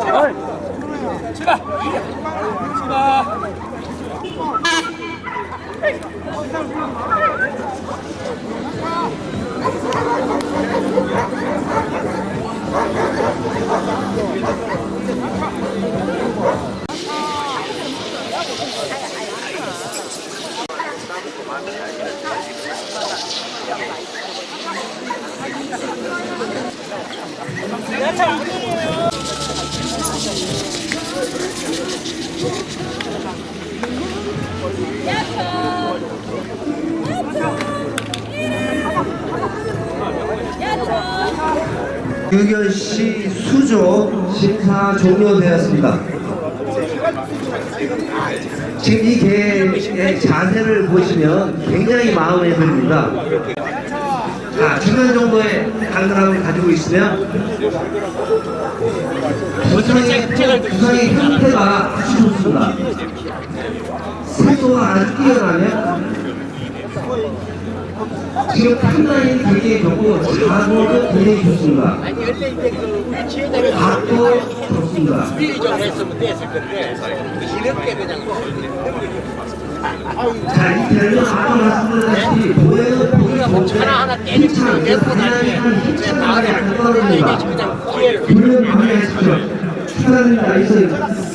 출발! 출발! 내차 2등이에요. 유결시 수조 심사 종료되었습니다. 지금 이 개의 자세를 보시면 굉장히 마음에 듭니다. 자, 중간 정도의 당근함을 가지고 있으면 부상의, 부상의 형태가 아주 좋습니다. 속도가 아주 뛰어나면 지금 판단이 굉장히 좋고 자고도 굉장히 좋습니다. 아니 원래 이제 그 위치에다가 각도 좋습니다. 미리 좀 했으면 됐을 건데 이렇게 그냥 자, 이 별명 아까 말씀드렸다시피 보행은 보기 좋은데 내고 나면 그냥 이제 나를 안 기회를 불륜 방해하십시오. 축하드립니다. 이승